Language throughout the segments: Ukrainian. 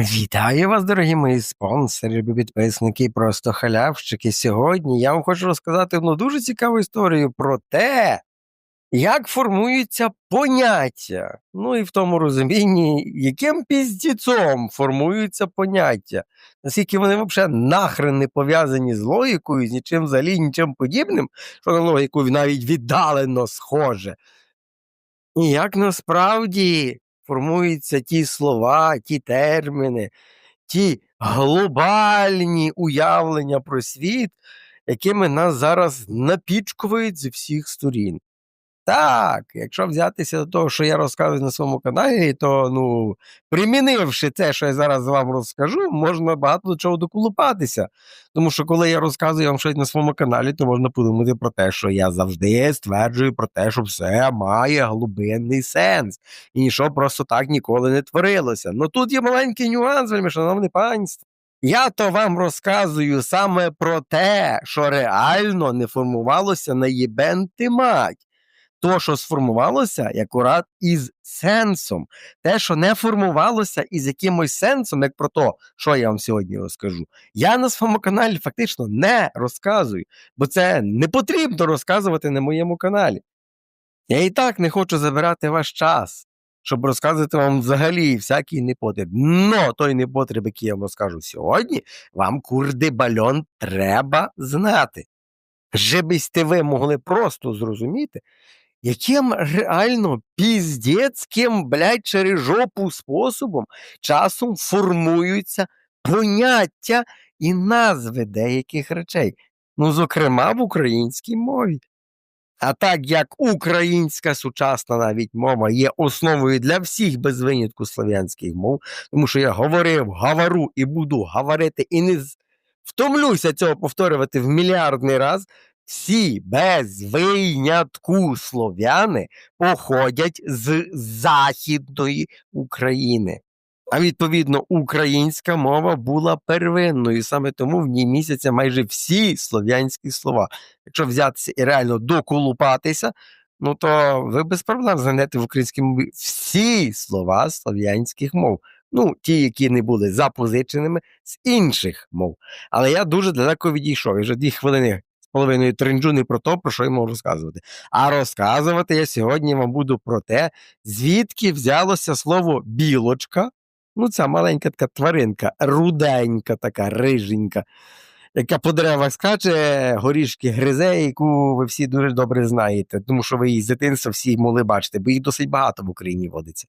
Вітаю вас, дорогі мої спонсори, підписники, просто халявщики. Сьогодні я вам хочу розказати одну дуже цікаву історію про те, як формуються поняття. Ну і в тому розумінні, яким піздіцом формуються поняття, наскільки вони взагалі нахрен не пов'язані з логікою, з нічим взагалі, нічим подібним, що на логіку навіть віддалено схоже. І як насправді формуються ті слова, ті терміни, ті глобальні уявлення про світ, якими нас зараз напічкують з всіх сторін. Так, якщо взятися до того, що я розказую на своєму каналі, то ну, примінивши те, що я зараз вам розкажу, можна багато до чого доколупатися. Тому що коли я розказую вам щось на своєму каналі, то можна подумати про те, що я завжди стверджую про те, що все має глибинний сенс, і нічого просто так ніколи не творилося. Ну тут є маленький нюанс, вельми, шановне панство. Я то вам розказую саме про те, що реально не формувалося на єбенти мать то, що сформувалося акурат із сенсом. Те, що не формувалося із якимось сенсом, як про те, що я вам сьогодні розкажу, я на своєму каналі фактично не розказую, бо це не потрібно розказувати на моєму каналі. Я і так не хочу забирати ваш час, щоб розказувати вам взагалі всякий непотріб. Но той непотріб, який я вам розкажу сьогодні, вам курди бальон треба знати. Жебисте ви могли просто зрозуміти, яким реально піздецьким, блядь, через жопу способом часом формуються поняття і назви деяких речей, ну, зокрема, в українській мові. А так як українська сучасна навіть мова є основою для всіх без винятку слов'янських мов, тому що я говорив, говорю і буду говорити, і не втомлюся цього повторювати в мільярдний раз, всі без винятку слов'яни походять з Західної України. А відповідно, українська мова була первинною, саме тому в ній місяця майже всі слов'янські слова. Якщо взятися і реально доколупатися, ну то ви без проблем знайдете в українській мові всі слова слов'янських мов. Ну, ті, які не були запозиченими з інших мов. Але я дуже далеко відійшов. Я вже дві хвилини половиною тринджу не про те, про що я можу розказувати. А розказувати я сьогодні вам буду про те, звідки взялося слово білочка. Ну, ця маленька така тваринка, руденька, така риженька, яка по деревах скаче, горішки гризе, яку ви всі дуже добре знаєте, тому що ви її з дитинства всі могли бачити, бо їх досить багато в Україні водиться.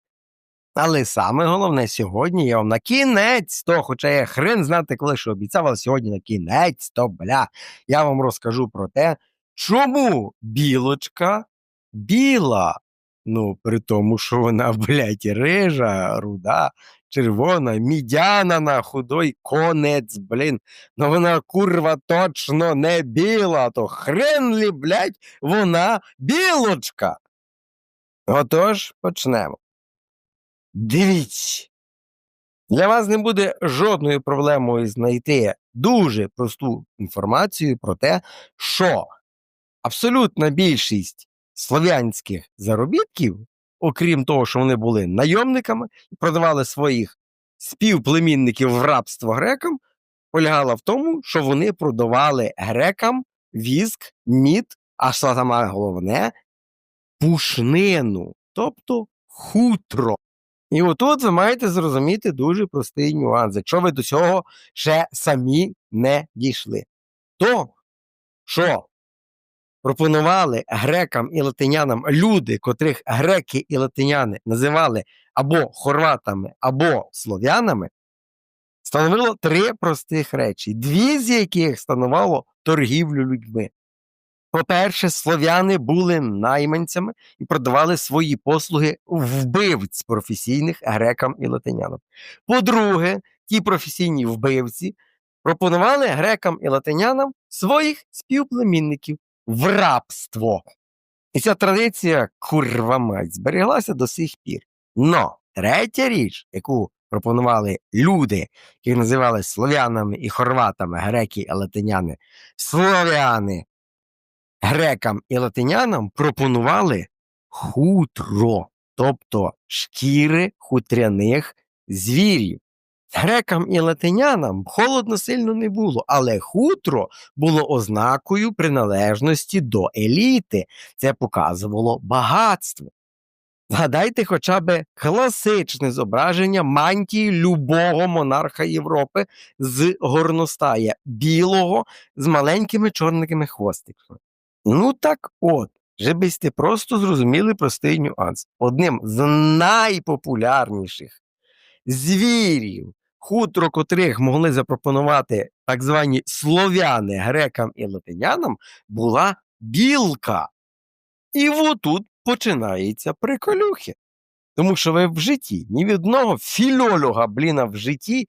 Але саме головне сьогодні я вам на кінець то, хоча я хрен знати, коли що обіцяв, але сьогодні на кінець то бля, я вам розкажу про те, чому білочка біла. Ну, при тому, що вона, блядь, рижа, руда, червона, мідяна на худой конець, блін. Ну вона курва точно не біла, то хрен лі, блядь, вона білочка. Отож, почнемо. Дивіться. Для вас не буде жодною проблемою знайти дуже просту інформацію про те, що абсолютна більшість слов'янських заробітків, окрім того, що вони були найомниками і продавали своїх співплемінників в рабство грекам, полягала в тому, що вони продавали грекам віск, мід, а саме головне пушнину, тобто хутро. І отут ви маєте зрозуміти дуже простий нюанс, якщо ви до цього ще самі не дійшли. То, що пропонували грекам і латинянам люди, котрих греки і латиняни називали або хорватами, або слов'янами, становило три простих речі, дві з яких становало торгівлю людьми. По-перше, слов'яни були найманцями і продавали свої послуги вбивць професійних грекам і латинянам. По-друге, ті професійні вбивці пропонували грекам і латинянам своїх співплемінників в рабство. І ця традиція, курва мать, зберіглася до сих пір. Но третя річ, яку пропонували люди, які називали слов'янами і хорватами, греки і латиняни, слов'яни грекам і латинянам пропонували хутро, тобто шкіри хутряних звірів. Грекам і латинянам холодно сильно не було, але хутро було ознакою приналежності до еліти. Це показувало багатство. Згадайте хоча б класичне зображення мантії любого монарха Європи з горностая, білого з маленькими чорними хвостиками. Ну так от, жебисте просто зрозуміли простий нюанс. Одним з найпопулярніших звірів, хутро котрих могли запропонувати так звані слов'яни грекам і латинянам, була білка. І отут починаються приколюхи. Тому що ви в житті ні від одного фільолога, бліна, в житті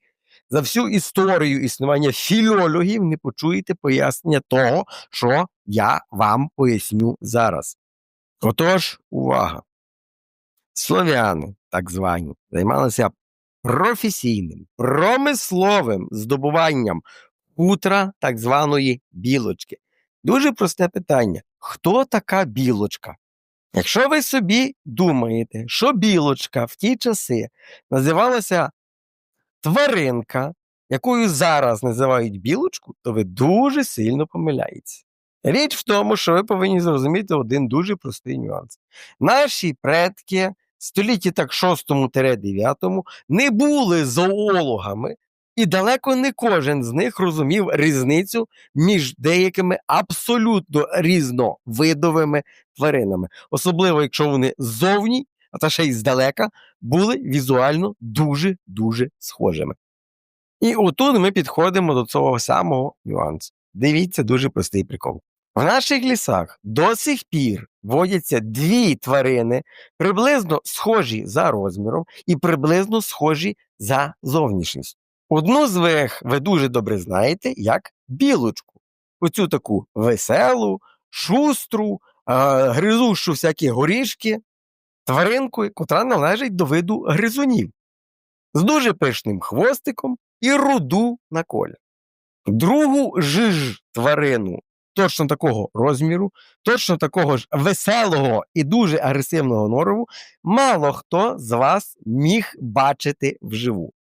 за всю історію існування фільологів не почуєте пояснення того, що я вам поясню зараз. Отож, увага! Слов'яни, так звані, займалися професійним, промисловим здобуванням хутра так званої білочки. Дуже просте питання: хто така білочка? Якщо ви собі думаєте, що білочка в ті часи називалася тваринка, якою зараз називають білочку, то ви дуже сильно помиляєтеся. Річ в тому, що ви повинні зрозуміти один дуже простий нюанс. Наші предки столітті так 6-9 не були зоологами, і далеко не кожен з них розумів різницю між деякими абсолютно різновидовими тваринами, особливо якщо вони ззовні, а та ще й здалека, були візуально дуже-дуже схожими. І отут ми підходимо до цього самого нюансу. Дивіться дуже простий прикол. В наших лісах до сих пір водяться дві тварини, приблизно схожі за розміром і приблизно схожі за зовнішністю. Одну з них ви дуже добре знаєте як білочку. Оцю таку веселу, шустру, гризущу всякі горішки, тваринку, котра належить до виду гризунів, з дуже пишним хвостиком і руду на колі. Другу жиж тварину точно такого розміру, точно такого ж веселого і дуже агресивного норову, мало хто з вас міг бачити вживу.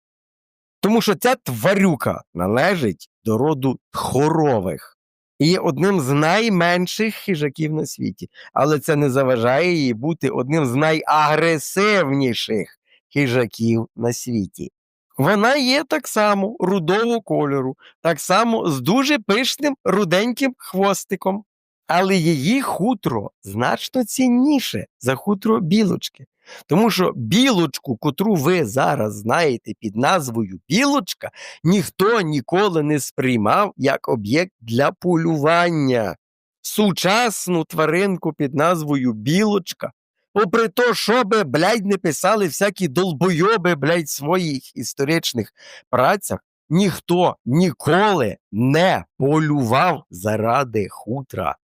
Тому що ця тварюка належить до роду тхорових і є одним з найменших хижаків на світі, але це не заважає їй бути одним з найагресивніших хижаків на світі. Вона є так само рудого кольору, так само з дуже пишним руденьким хвостиком, але її хутро значно цінніше за хутро білочки. Тому що білочку, котру ви зараз знаєте під назвою білочка, ніхто ніколи не сприймав як об'єкт для полювання. Сучасну тваринку під назвою білочка, попри то, що би, блядь, не писали всякі долбойоби, блядь, своїх історичних працях, ніхто ніколи не полював заради хутра.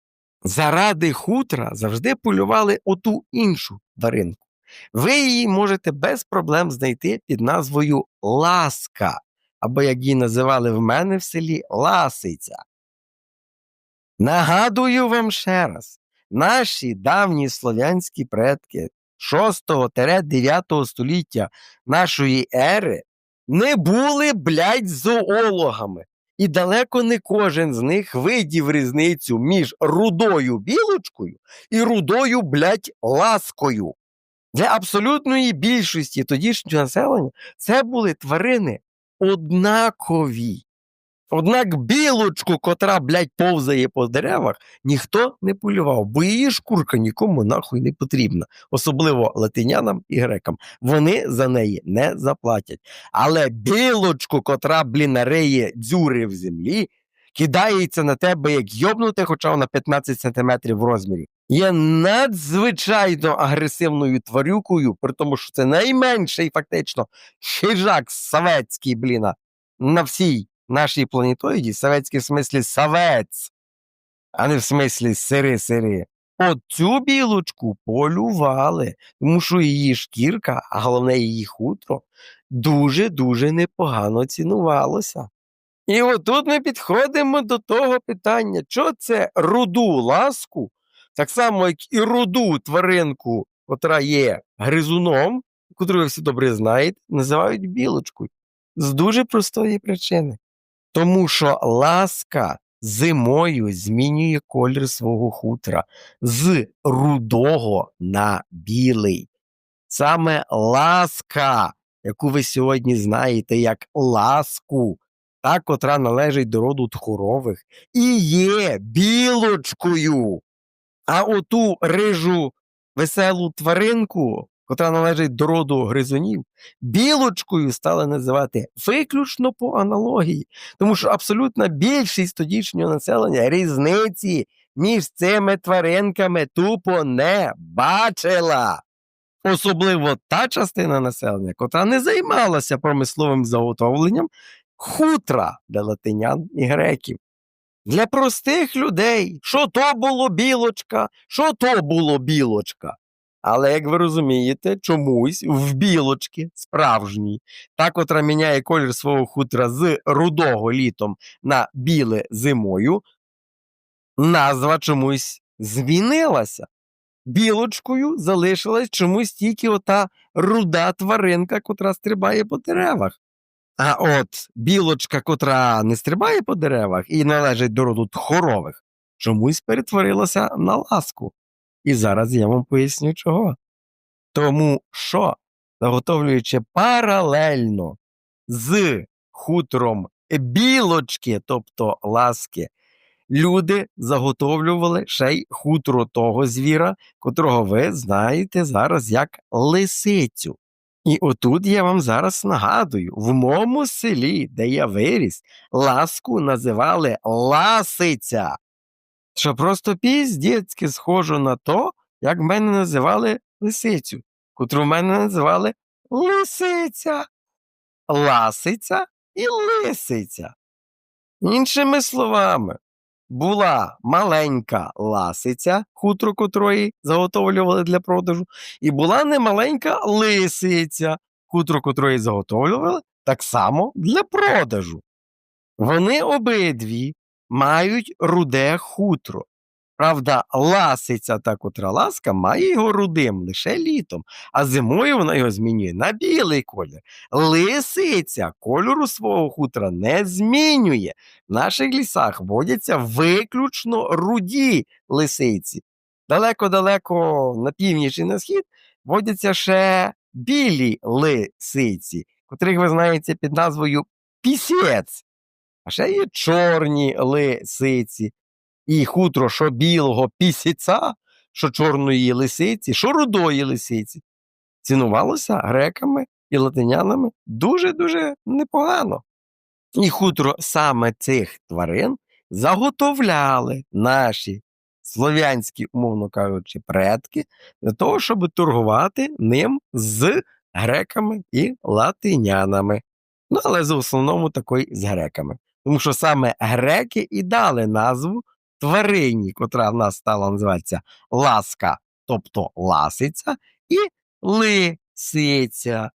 Заради хутра завжди полювали оту іншу тваринку. Ви її можете без проблем знайти під назвою Ласка, або як її називали в мене в селі Ласиця. Нагадую вам ще раз, наші давні слов'янські предки 6-9 століття нашої ери не були, блядь, зоологами. І далеко не кожен з них видів різницю між рудою білочкою і рудою, блядь, ласкою. Для абсолютної більшості тодішнього населення це були тварини однакові. Однак білочку, котра, блядь, повзає по деревах, ніхто не полював, бо її шкурка нікому нахуй не потрібна, особливо латинянам і грекам. Вони за неї не заплатять. Але білочку, котра, блін, риє дзюри в землі, кидається на тебе як йобнути, хоча вона 15 сантиметрів в розмірі. Є надзвичайно агресивною тварюкою, при тому, що це найменший фактично хижак советський, бліна, на всій нашій планетоїді, советський в смислі савець, а не в смислі сири-сири. От цю білочку полювали, тому що її шкірка, а головне її хутро, дуже-дуже непогано цінувалося. І отут ми підходимо до того питання, що це руду ласку, так само, як і руду тваринку, котра є гризуном, котру ви всі добре знаєте, називають білочкою. З дуже простої причини. Тому що ласка зимою змінює колір свого хутра з рудого на білий. Саме ласка, яку ви сьогодні знаєте як ласку, та, котра належить до роду тхорових, і є білочкою. А оту рижу веселу тваринку, котра належить до роду гризунів, білочкою стали називати виключно по аналогії, тому що абсолютна більшість тодішнього населення різниці між цими тваринками тупо не бачила. Особливо та частина населення, котра не займалася промисловим заготовленням хутра для латинян і греків. Для простих людей, що то було білочка, що то було білочка. Але, як ви розумієте, чомусь в білочки справжній, та, котра міняє колір свого хутра з рудого літом на біле зимою, назва чомусь змінилася. Білочкою залишилась чомусь тільки ота руда тваринка, котра стрибає по деревах. А от білочка, котра не стрибає по деревах і належить до роду хорових, чомусь перетворилася на ласку. І зараз я вам поясню чого. Тому що, заготовлюючи паралельно з хутором білочки, тобто ласки, люди заготовлювали ще й хутро того звіра, котрого ви знаєте зараз як лисицю. І отут я вам зараз нагадую: в моєму селі, де я виріс, ласку називали ласиця, що просто піздецьки схоже на то, як мене називали лисицю, котру мене називали лисиця, ласиця і лисиця. Іншими словами, була маленька ласиця, хутро котрої заготовлювали для продажу, і була немаленька лисиця, хутро котрої заготовлювали так само для продажу. Вони обидві мають руде хутро. Правда, ласиця та котра ласка має його рудим лише літом, а зимою вона його змінює на білий колір. Лисиця кольору свого хутра не змінює. В наших лісах водяться виключно руді лисиці. Далеко-далеко на північ і на схід водяться ще білі лисиці, котрих ви знаєте під назвою пісець. А ще є чорні лисиці. І хутро що білого пісіця, що чорної лисиці, що рудої лисиці. Цінувалося греками і латинянами дуже-дуже непогано. І хутро саме цих тварин заготовляли наші слов'янські, умовно кажучи, предки для того, щоб торгувати ним з греками і латинянами. Ну, але за основному такий з греками. Тому що саме греки і дали назву тварині, котра в нас стала називатися ласка, тобто ласиця, і лисиця,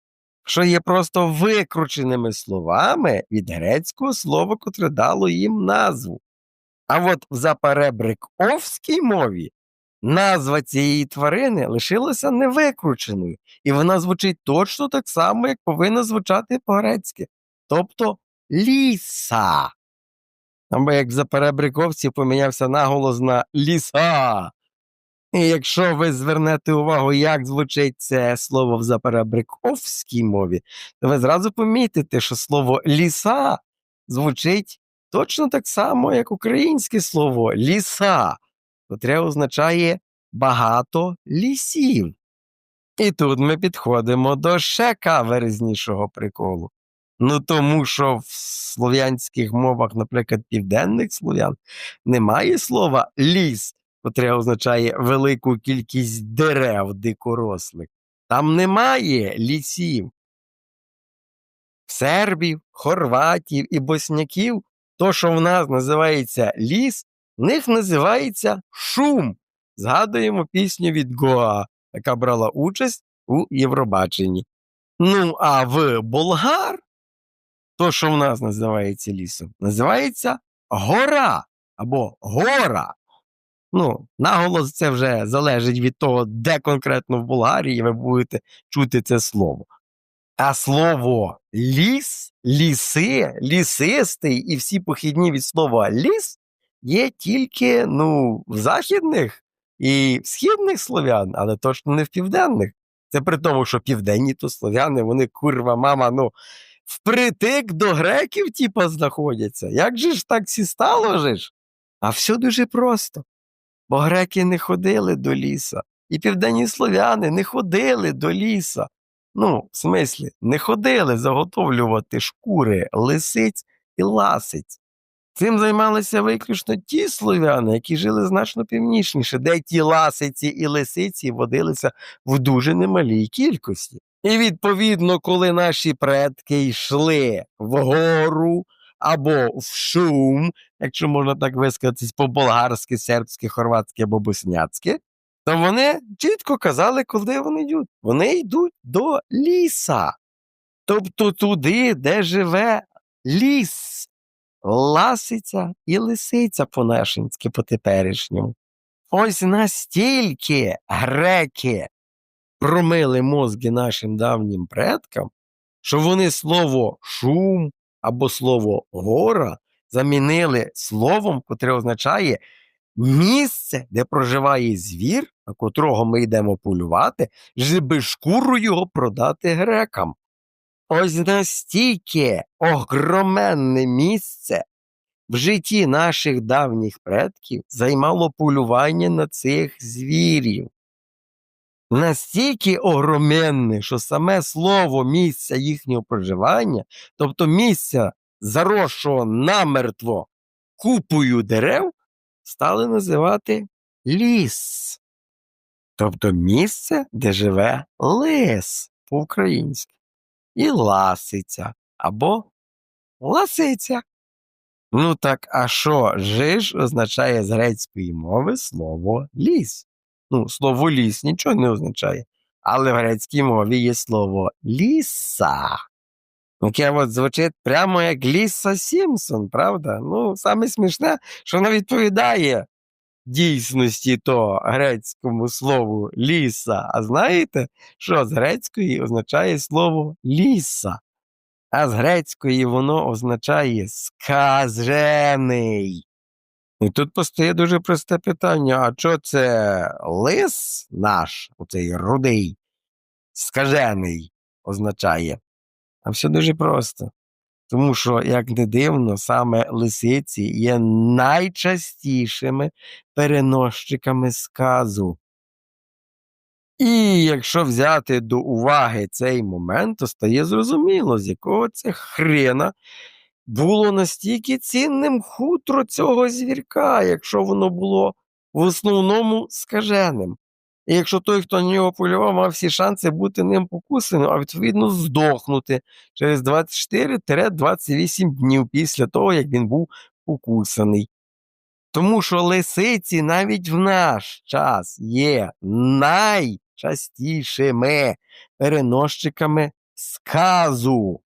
що є просто викрученими словами від грецького слова, котре дало їм назву. А от в заперебриковській мові назва цієї тварини лишилася невикрученою, і вона звучить точно так само, як повинна звучати по-грецьки, тобто ліса. Або як в заперебриковці помінявся наголос на ліса. І якщо ви звернете увагу, як звучить це слово в заперебриковській мові, то ви зразу помітите, що слово ліса звучить точно так само, як українське слово ліса, котре означає багато лісів. І тут ми підходимо до ще каверзнішого приколу. Ну тому що в слов'янських мовах, наприклад, південних слов'ян, немає слова ліс, котре означає велику кількість дерев дикорослих. Там немає лісів. Сербів, хорватів і босняків, то, що в нас називається ліс, в них називається шум. Згадуємо пісню від Гоа, яка брала участь у Євробаченні. Ну, а в болгар то, що в нас називається лісом, називається гора або гора. Ну, наголос це вже залежить від того, де конкретно в Болгарії ви будете чути це слово. А слово ліс, ліси, лісистий і всі похідні від слова ліс є тільки ну, в західних і в східних слов'ян, але точно не в південних. Це при тому, що південні то слов'яни, вони курва, мама, ну, впритик до греків, типа, знаходяться. Як же ж так всі стало же ж? А все дуже просто. Бо греки не ходили до ліса, і південні слов'яни не ходили до ліса. Ну, в смислі, не ходили заготовлювати шкури лисиць і ласиць. Цим займалися виключно ті слов'яни, які жили значно північніше, де ті ласиці і лисиці водилися в дуже немалій кількості. І відповідно, коли наші предки йшли вгору або в шум, якщо можна так висказатись по-болгарськи, сербськи, хорватськи або босняцьки, то вони чітко казали, куди вони йдуть. Вони йдуть до ліса. Тобто туди, де живе ліс, ласиця і лисиця по-нашинськи, по-теперішньому. Ось настільки греки промили мозги нашим давнім предкам, що вони слово шум або слово гора замінили словом, котре означає місце, де проживає звір, на котрого ми йдемо полювати, щоб шкуру його продати грекам. Ось настільки огроменне місце в житті наших давніх предків займало полювання на цих звірів. Настільки огроменне, що саме слово місця їхнього проживання, тобто місця заросшого намертво купою дерев, стали називати ліс. Тобто місце, де живе лис по-українськи, і ласиця або ласиця. Ну так, а що жиж означає з грецької мови слово ліс? Ну, слово ліс нічого не означає. Але в грецькій мові є слово ліса. Яке от звучить прямо як Ліса Сімпсон, правда? Ну, саме смішне, що вона відповідає дійсності то грецькому слову ліса. А знаєте, що з грецької означає слово ліса? А з грецької воно означає скажений. І тут постає дуже просте питання: а що це лис наш, оцей рудий, скажений означає? А все дуже просто. Тому що, як не дивно, саме лисиці є найчастішими переносчиками сказу. І якщо взяти до уваги цей момент, то стає зрозуміло, з якого це хрена було настільки цінним хутро цього звірка, якщо воно було в основному скаженим. І якщо той, хто на нього полював, мав всі шанси бути ним покусаним, а відповідно здохнути через 24-28 днів після того, як він був покусаний. Тому що лисиці навіть в наш час є найчастішими переносчиками сказу.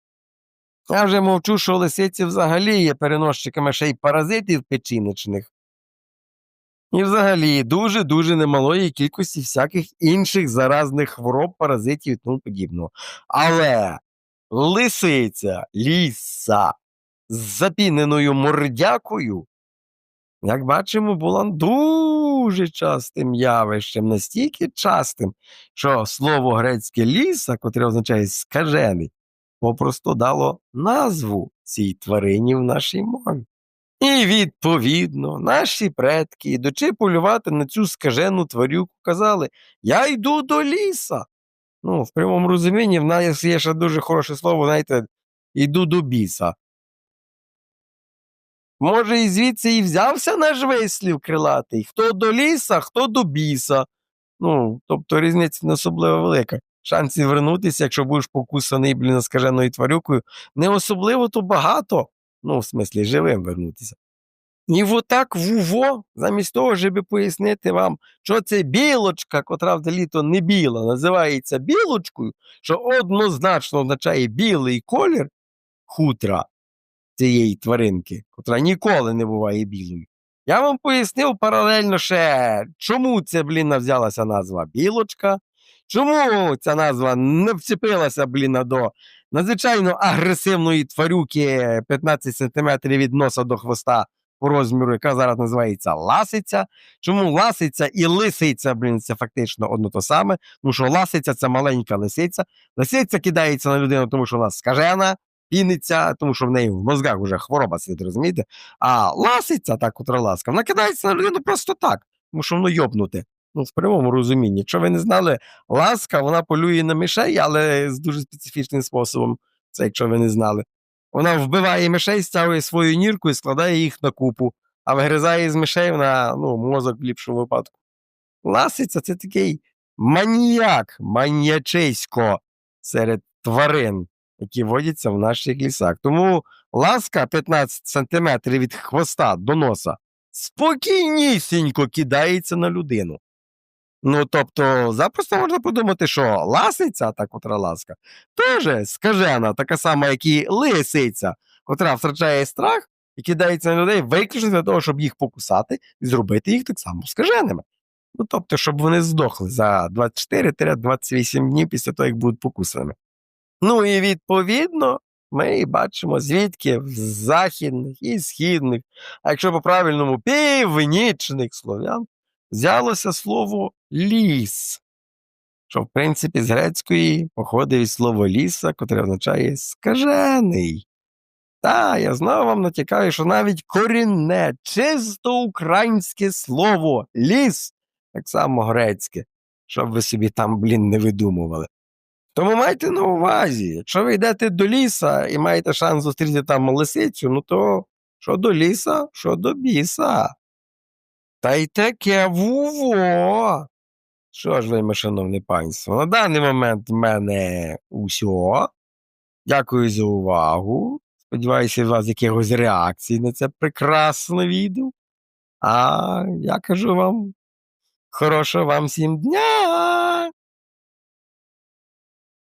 Я вже мовчу, що лисиці взагалі є переносчиками ще й паразитів печіночних. І взагалі дуже-дуже немалої кількості всяких інших заразних хвороб, паразитів і тому подібного. Але лисиця, ліса з запіненою мордякою, як бачимо, була дуже частим явищем, настільки частим, що слово грецьке ліса, котре означає скажений, попросту дало назву цій тварині в нашій мові. І, відповідно, наші предки, ідучи полювати на цю скажену тварюку, казали Я йду до ліса. Ну, в прямому розумінні, в нас є ще дуже хороше слово, знаєте, йду до біса. Може, і звідси і взявся наш вислів крилатий. Хто до ліса, хто до біса. Ну, тобто різниця не особливо велика. Шансів вернутися, якщо будеш покусаний, блін, скаженою тварюкою, не особливо то багато. Ну, в смислі, живим вернутися. І отак в УВО, замість того, щоб пояснити вам, що це білочка, котра взагалі-то не біла, називається білочкою, що однозначно означає білий колір хутра цієї тваринки, котра ніколи не буває білою. Я вам пояснив паралельно ще, чому це, блін, взялася назва білочка, Чому ця назва не вцепилася, блін, до надзвичайно агресивної тварюки 15 см від носа до хвоста по розміру, яка зараз називається ласиця. Чому ласиця і лисиця, блін, це фактично одно то саме, тому що ласиця це маленька лисиця. Лисиця кидається на людину, тому що вона скажена, піниться, тому що в неї в мозгах вже хвороба сидить, розумієте? А ласиця, та котра ласка, вона кидається на людину просто так, тому що воно йобнуте. Ну, в прямому розумінні. Якщо ви не знали, ласка, вона полює на мишей, але з дуже специфічним способом. Це якщо ви не знали. Вона вбиває мишей, стягує свою нірку і складає їх на купу, а вигризає з мишей вона ну, мозок в ліпшому випадку. Ласиця це такий маніяк, маньячисько серед тварин, які водяться в наших лісах. Тому ласка 15 сантиметрів від хвоста до носа спокійнісінько кидається на людину. Ну, тобто, запросто можна подумати, що ласиця, та котра ласка, теж скажена, така сама, як і лисиця, котра втрачає страх і кидається на людей виключно для того, щоб їх покусати і зробити їх так само скаженими. Ну, тобто, щоб вони здохли за 24-28 днів після того, як будуть покусаними. Ну і відповідно, ми бачимо, звідки в західних і східних, а якщо по-правильному північних слов'ян, взялося слово ліс, що, в принципі, з грецької походить від слова ліса, котре означає скажений. Та, я знову вам натякаю, що навіть корінне, чисто українське слово ліс, так само грецьке, щоб ви собі там, блін, не видумували. Тому майте на увазі, якщо ви йдете до ліса і маєте шанс зустріти там лисицю, ну то що до ліса, що до біса. Та й таке вуво. Що ж ви, шановне панство, на даний момент в мене усьо. Дякую за увагу. Сподіваюся, у вас якихось реакцій на це прекрасне відео. А я кажу вам хорошого вам всім дня!